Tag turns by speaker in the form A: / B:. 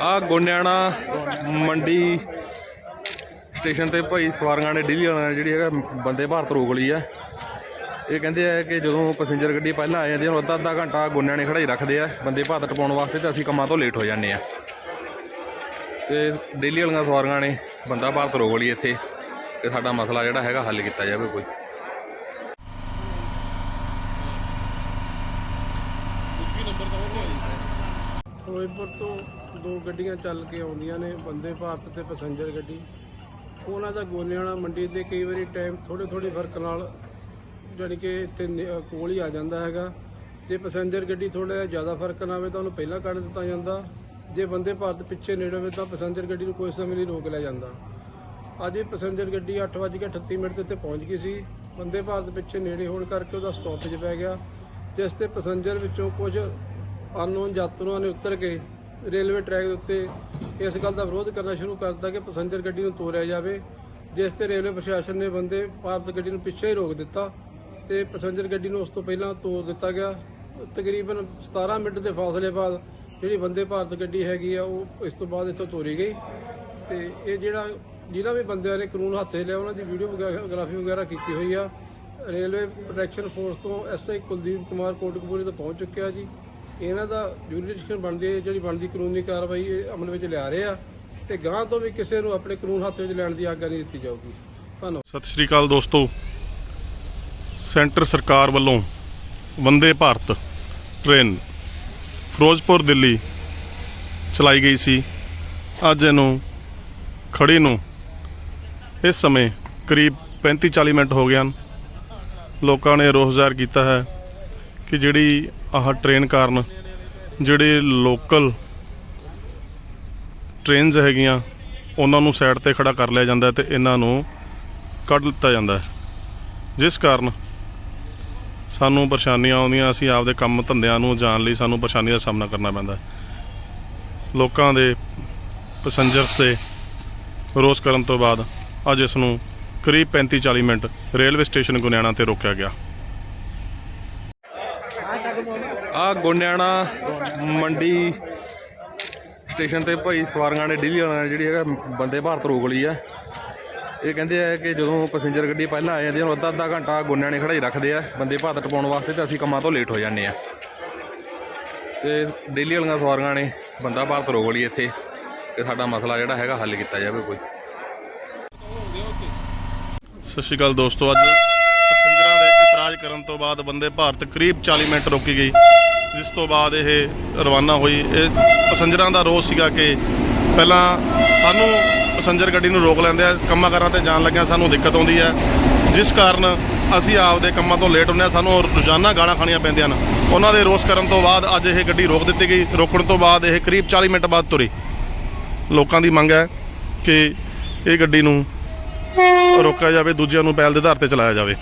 A: ਆ ਗੋਨਿਆਣਾ ਮੰਡੀ ਸਟੇਸ਼ਨ ਤੇ ਭਾਈ ਸਵਾਰੀਆਂ ਨੇ ਡੇਲੀ ਵਾਲਿਆਂ ਨੇ ਜਿਹੜੀ ਹੈਗਾ ਬੰਦੇ ਭਾਰਤ ਰੋਕ ਲਈ ਆ। ਇਹ ਕਹਿੰਦੇ ਆ ਕਿ ਜਦੋਂ ਪੈਸੇਂਜਰ ਗੱਡੀ ਪਹਿਲਾਂ ਆ ਜਾਂਦੀ ਹੈ ਅੱਧਾ ਅੱਧਾ ਘੰਟਾ ਗੋਨਿਆਂ ਨੇ ਖੜਾਈ ਰੱਖਦੇ ਆ, ਬੰਦੇ ਭਾਰਤ ਟਪਾਉਣ ਵਾਸਤੇ ਤੇ ਅਸੀਂ ਕੰਮਾਂ ਤੋਂ ਲੇਟ ਹੋ ਜਾਂਦੇ ਆ। ਤੇ ਡੇਲੀ ਵਾਲੀਆਂ ਸਵਾਰੀਆਂ ਨੇ ਬੰਦਾ ਭਾਰਤ ਰੋਕ ਲਈ ਇੱਥੇ ਕਿ ਸਾਡਾ ਮਸਲਾ ਜਿਹੜਾ ਹੈਗਾ ਹੱਲ ਕੀਤਾ ਜਾਵੇ ਕੋਈ।
B: ਫਿਰੋਜ਼ਪੁਰ ਤੋਂ ਦੋ ਗੱਡੀਆਂ ਚੱਲ ਕੇ ਆਉਂਦੀਆਂ ਨੇ, ਬੰਦੇ ਭਾਰਤ ਤੇ ਪੈਸੇਂਜਰ ਗੱਡੀ। ਉਹਨਾਂ ਦਾ ਗੋਨਿਆਣਾ ਮੰਡੀ ਤੇ ਕਈ ਵਾਰੀ ਟਾਈਮ ਥੋੜੇ ਥੋੜੇ ਫ਼ਰਕ ਨਾਲ ਜਾਣੀ ਕਿ ਇੱਥੇ ਨੇ- ਕੋਲ ਹੀ ਆ ਜਾਂਦਾ ਹੈਗਾ। ਜੇ ਪੈਸੇਂਜਰ ਗੱਡੀ ਥੋੜਾ ਜਿਹਾ ਜ਼ਿਆਦਾ ਫ਼ਰਕ ਨਾ ਆਵੇ ਤਾਂ ਉਹਨੂੰ ਪਹਿਲਾਂ ਕੱਢ ਦਿੱਤਾ ਜਾਂਦਾ। ਜੇ ਬੰਦੇ ਭਾਰਤ ਪਿੱਛੇ ਨੇੜੇ ਹੋਵੇ ਤਾਂ ਪੈਸੇਂਜਰ ਗੱਡੀ ਨੂੰ ਕੋਈ ਸਮੇਂ ਲਈ ਰੋਕ ਲਿਆ ਜਾਂਦਾ। ਅੱਜ ਇਹ ਪੈਸੇਂਜਰ ਗੱਡੀ 8:38 ਮਿੰਟ ਤੇ ਇੱਥੇ ਪਹੁੰਚ ਗਈ ਸੀ। ਬੰਦੇ ਭਾਰਤ ਪਿੱਛੇ ਨੇੜੇ ਹੋਣ ਕਰਕੇ ਉਹਦਾ ਸਟਾਪੇਜ ਪੈ ਗਿਆ। ਜਿਸ ਤੇ ਪੈਸੇਂਜਰ ਵਿੱਚੋਂ ਕੁਝ ਅਨਨੋਨ ਯਾਤਰੂਆਂ ਨੇ ਉਤਰ ਕੇ ਰੇਲਵੇ ਟਰੈਕ ਦੇ ਉੱਤੇ ਇਸ ਗੱਲ ਦਾ ਵਿਰੋਧ ਕਰਨਾ ਸ਼ੁਰੂ ਕਰ ਦਿੱਤਾ ਕਿ ਪੈਸੇਂਜਰ ਗੱਡੀ ਨੂੰ ਤੋਰਿਆ ਜਾਵੇ, ਜਿਸ ਤੇ ਰੇਲਵੇ ਪ੍ਰਸ਼ਾਸਨ ਨੇ ਬੰਦੇ ਭਾਰਤ ਗੱਡੀ ਨੂੰ ਪਿੱਛੇ ਹੀ ਰੋਕ ਦਿੱਤਾ ਤੇ ਪੈਸੇਂਜਰ ਗੱਡੀ ਨੂੰ ਉਸ ਤੋਂ ਪਹਿਲਾਂ ਤੋੜ ਦਿੱਤਾ ਗਿਆ। ਤਕਰੀਬਨ 17 ਮਿੰਟ ਦੇ ਫਾਸਲੇ ਬਾਅਦ ਜਿਹੜੀ ਬੰਦੇ ਭਾਰਤ ਗੱਡੀ ਹੈਗੀ ਆ, ਉਹ ਇਸ ਤੋਂ ਬਾਅਦ ਇੱਥੋਂ ਤੋਰੀ ਗਈ ਤੇ ਇਹ ਜਿਹੜਾ ਜਿਨ੍ਹਾਂ ਵੀ ਬੰਦਿਆਂ ਨੇ ਕਾਨੂੰਨ ਹੱਥੇ ਲਿਆ, ਉਹਨਾਂ ਦੀ ਵੀਡੀਓ ਗ੍ਰਾਫੀ ਵਗੈਰਾ ਕੀਤੀ ਹੋਈ ਆ। ਰੇਲਵੇ ਪ੍ਰੋਟੈਕਸ਼ਨ ਫੋਰਸ ਤੋਂ ਐਸਆਈ ਕੁਲਦੀਪ ਕੁਮਾਰ ਕੋਟਕਪੂਰੇ ਤੋਂ ਪਹੁੰਚ ਚੁੱਕਿਆ ਜੀ। ਇਹਨਾਂ ਦਾ ਜੁਰੀਡਿਕਸ਼ਨ ਬਣਦੀ ਜਿਹੜੀ ਬਣਦੀ ਕਾਨੂੰਨੀ ਕਾਰਵਾਈ ਇਹ ਅਮਲ ਵਿੱਚ ਲਿਆ ਰਹੇ ਆ ਤੇ ਗਾਂ ਤੋਂ ਵੀ ਕਿਸੇ ਨੂੰ ਆਪਣੇ ਕਾਨੂੰਨ ਹੱਥ ਵਿੱਚ ਲੈਣ ਦੀ ਆਗਿਆ ਨਹੀਂ ਦਿੱਤੀ ਜਾਊਗੀ। ਧੰਨਵਾਦ।
C: ਸਤਿ ਸ਼੍ਰੀ ਅਕਾਲ ਦੋਸਤੋ। ਸੈਂਟਰ ਸਰਕਾਰ ਵੱਲੋਂ ਵੰਦੇ ਭਾਰਤ ਟ੍ਰੇਨ ਫਿਰੋਜ਼ਪੁਰ, ਦਿੱਲੀ ਚਲਾਈ ਗਈ ਸੀ। ਅੱਜ ਇਹਨੂੰ ਖੜੀ ਨੂੰ ਇਸ ਸਮੇਂ ਕਰੀਬ 35-40 ਮਿੰਟ ਹੋ ਗਏ ਹਨ। ਲੋਕਾਂ ਨੇ ਰੋਸ ਜ਼ਾਹਰ ਕੀਤਾ ਹੈ ਕਿ ਜਿਹੜੀ ਆਹ ਟ੍ਰੇਨ ਕਾਰਨ ਜਿਹੜੇ ਲੋਕਲ ਟ੍ਰੇਨਸ ਹੈਗੀਆਂ, ਉਹਨਾਂ ਨੂੰ ਸਾਈਡ ਤੇ ਖੜਾ ਕਰ ਲਿਆ ਜਾਂਦਾ ਹੈ ਤੇ ਇਹਨਾਂ ਨੂੰ ਕੱਢ ਲਿੱਤਾ ਜਾਂਦਾ ਜਿਸ ਕਾਰਨ ਸਾਨੂੰ ਪਰੇਸ਼ਾਨੀਆਂ ਆਉਂਦੀਆਂ, ਅਸੀਂ ਆਪਦੇ ਕੰਮ ਧੰਦਿਆਂ ਨੂੰ ਜਾਣ ਲਈ ਸਾਨੂੰ ਪਰੇਸ਼ਾਨੀ ਦਾ ਸਾਹਮਣਾ ਕਰਨਾ ਪੈਂਦਾ ਲੋਕਾਂ ਦੇ ਪੈਸੇਂਜਰ ਤੇ ਰੋਸ ਕਰਨ ਤੋਂ ਬਾਅਦ ਅੱਜ ਇਸ ਨੂੰ ਕਰੀਬ 35-40 ਮਿੰਟ ਰੇਲਵੇ ਸਟੇਸ਼ਨ ਗੁਨਿਆਣਾ ਤੇ ਰੋਕਿਆ ਗਿਆ।
A: ਆ ਗੋਨਿਆਣਾ ਮੰਡੀ ਸਟੇਸ਼ਨ ਤੇ ਭਾਈ ਸਵਾਰੀਆਂ ਨੇ ਡੇਲੀ ਵਾਲਿਆਂ ਨੇ ਜਿਹੜੀ ਹੈਗਾ ਬੰਦੇ ਭਾਰਤ ਰੋਕ ਲਈ ਆ। ਇਹ ਕਹਿੰਦੇ ਆ ਕਿ ਜਦੋਂ ਪੈਸੇਂਜਰ ਗੱਡੀ ਪਹਿਲਾਂ ਆ ਜਾਂਦੀ ਹੈ ਅੱਧਾ ਅੱਧਾ ਘੰਟਾ ਗੋਨਿਆਂ ਨੇ ਖੜਾਈ ਰੱਖਦੇ ਆ, ਬੰਦੇ ਭਾਰਤ ਟਪਾਉਣ ਵਾਸਤੇ ਤੇ ਅਸੀਂ ਕੰਮਾਂ ਤੋਂ ਲੇਟ ਹੋ ਜਾਂਦੇ ਆ। ਤੇ ਡੇਲੀ ਵਾਲੀਆਂ ਸਵਾਰੀਆਂ ਨੇ ਬੰਦਾ ਭਾਰਤ ਰੋਕ ਲਈ ਇੱਥੇ ਕਿ ਸਾਡਾ ਮਸਲਾ ਜਿਹੜਾ ਹੈਗਾ ਹੱਲ ਕੀਤਾ ਜਾਵੇ ਕੋਈ।
C: ਸਤਿ ਸ਼੍ਰੀ ਅਕਾਲ ਦੋਸਤੋ, ਅੱਜ ਕਰਨ ਤੋਂ ਬਾਅਦ ਬੰਦੇ ਭਾਰਤ ਕਰੀਬ 40 ਮਿੰਟ ਰੋਕੀ ਗਈ। ਜਿਸ ਤੋਂ ਬਾਅਦ ਇਹ ਰਵਾਨਾ ਹੋਈ। ਇਹ ਪੈਸੇਂਜਰਾਂ ਦਾ ਰੋਸ ਸੀਗਾ ਕਿ ਪਹਿਲਾਂ ਸਾਨੂੰ ਪੈਸੇਂਜਰ ਗੱਡੀ ਨੂੰ ਰੋਕ ਲੈਂਦੇ ਆ, ਕੰਮਾਂ ਕਾਰਾਂ ਤੇ ਜਾਣ ਲੱਗਿਆ ਸਾਨੂੰ ਦਿੱਕਤ ਆਉਂਦੀ ਹੈ। ਜਿਸ ਕਾਰਨ ਅਸੀਂ ਆਪਦੇ ਕੰਮਾਂ ਤੋਂ ਲੇਟ ਹੁੰਦੇ ਆ ਸਾਨੂੰ ਰੋਜ਼ਾਨਾ ਗਾਲਾਂ ਖਾਣੀਆਂ ਪੈਂਦੀਆਂ ਹਨ। ਉਹਨਾਂ ਦੇ ਰੋਸ ਕਰਨ ਤੋਂ ਬਾਅਦ ਅੱਜ ਇਹ ਗੱਡੀ ਰੋਕ ਦਿੱਤੀ ਗਈ। ਰੋਕਣ ਤੋਂ ਬਾਅਦ ਇਹ ਕਰੀਬ 40 ਮਿੰਟ ਬਾਅਦ ਤੁਰੀ। ਲੋਕਾਂ ਦੀ ਮੰਗ ਹੈ ਕਿ ਇਹ ਗੱਡੀ ਨੂੰ ਰੋਕਿਆ ਜਾਵੇ, ਦੂਜਿਆਂ ਨੂੰ ਪਹਿਲ ਦੇ ਆਧਾਰ ਤੇ ਚਲਾਇਆ ਜਾਵੇ।